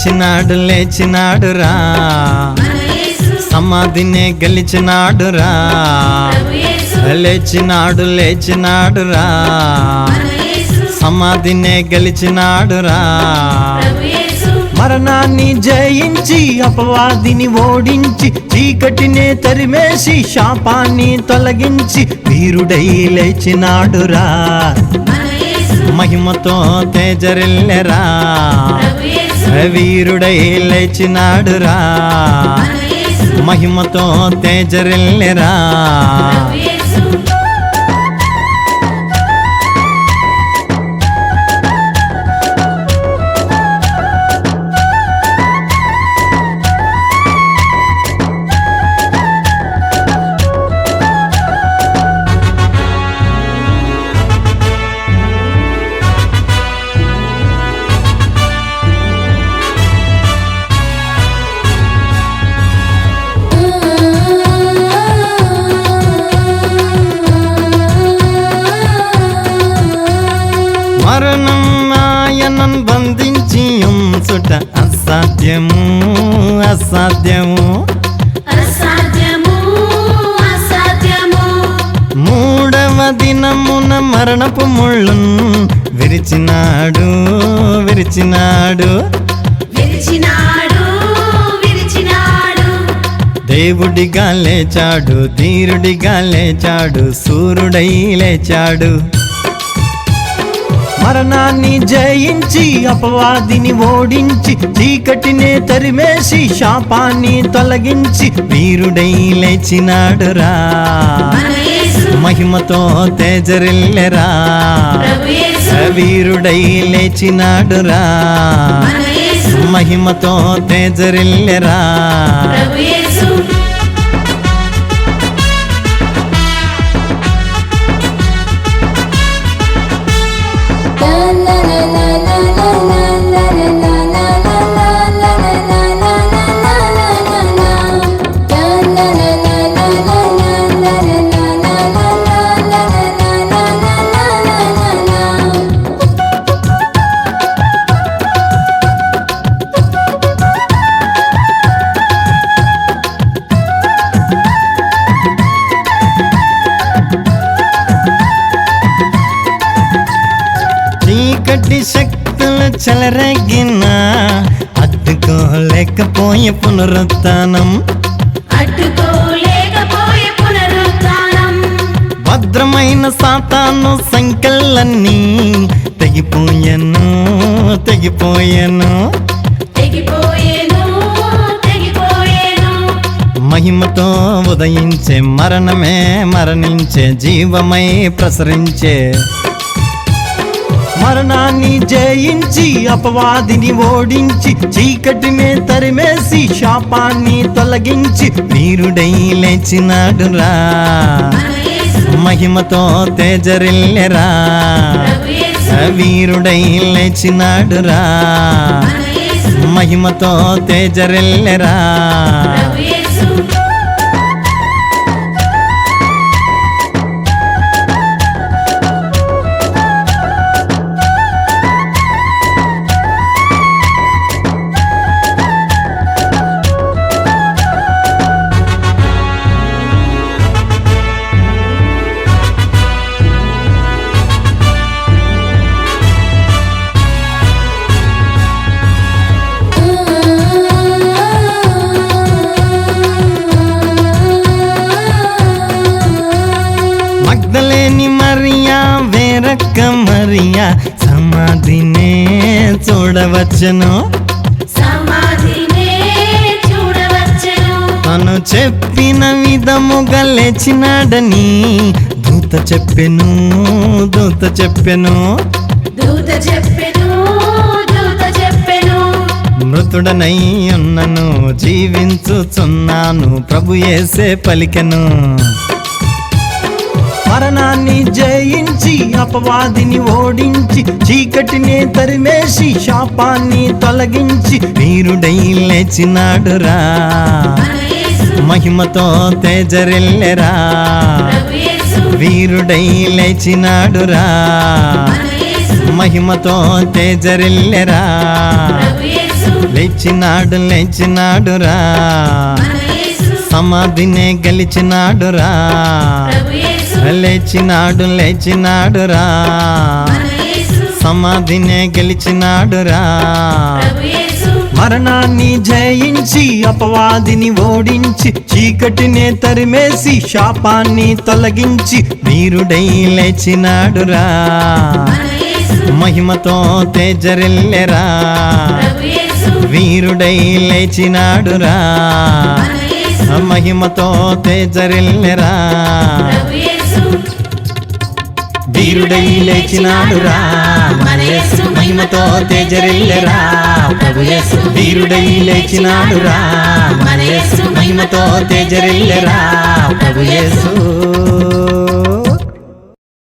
లేచినాడు లేచినాడురా. సమాధినే గెలిచినాడురా. లేచినాడు లేచినాడురా. సమాధినే గెలిచినాడురా. మరణాన్ని జయించి అపవాదిని ఓడించి చీకటినే తరిమేసి శాపాన్ని తొలగించి వీరుడై లేచినాడురా. మహిమతో తేజరిల్లెరా. వీరుడై లేచినాడురా. మహిమతో తేజరిల్లెరా. అసాధ్యము? అసాధ్యము అసాధ్యము. మూడవ దినమున మరణపు ముళ్ళున్ విరిచినాడు విరిచినాడు. విరిచినాడు విరిచినాడు. దేవుడిగా లేచాడు ధీరుడిగా లేచాడు సూర్యుడై లేచాడు. మరణాన్ని జయించి అపవాదిని ఓడించి చీకటినే తరిమేసి శాపాన్ని తొలగించి వీరుడై లేచినాడురా. మహిమతో తేజరిల్లెరా. వీరుడై లేచినాడురా. మహిమతో తేజరిల్లెరా. చెలరగిన అడ్డుకోలేకపోయే పునరుత్నం భద్రమైన సాతాను తెగిపోయెను. తెగిపోయేను తెగిపోయేను. మహిమతో ఉదయించే మరణమే మరణించే జీవమై ప్రసరించే మరణాన్ని జయించి అపవాదిని ఓడించి చీకటినే తరిమేసి శాపాన్ని తొలగించి వీరుడై లేచినాడురా. మహిమతో తేజరిల్లెరా. వీరుడై లేచినాడురా. మహిమతో తేజరిల్లెరా. చూడవచ్చును. తను చెప్పిన విధముగా లేచినాడని దూత చెప్పెను దూత చెప్పెను. దూత చెప్పెను దూత చెప్పెను. మృతుడనై ఉన్నను జీవించుచున్నాను ప్రభు యేసే పలికెను. మరణాన్ని జయించి అపవాదిని ఓడించి చీకటిని తరిమేసి శాపాన్ని తొలగించి వీరుడై లేచినాడురా. మహిమతో తేజరెల్లెరా. వీరుడై లేచినాడురా. మహిమతో తేజరిల్లెరా. లేచినాడు లేచినాడురా. సమాధినే గెలిచినాడురా. లేచినాడు లేచినాడురా. సమాధినే గెలిచినాడురా. మరణాన్ని జయించి అపవాదిని ఓడించి చీకటినే తరిమేసి శాపాన్ని తొలగించి వీరుడై లేచినాడురా. మహిమతో తేజరిల్లెరా. వీరుడై లేచినాడురా. మహిమతో తేజరిల్లెరా. యేసు వీరుడై లేచినాడురా మన యేసు మహిమతో తేజరిల్లెరా. ప్రభు యేసు వీరుడై లేచినాడురా మన యేసు మహిమతో తేజరిల్లెరా. ప్రభు యేసు.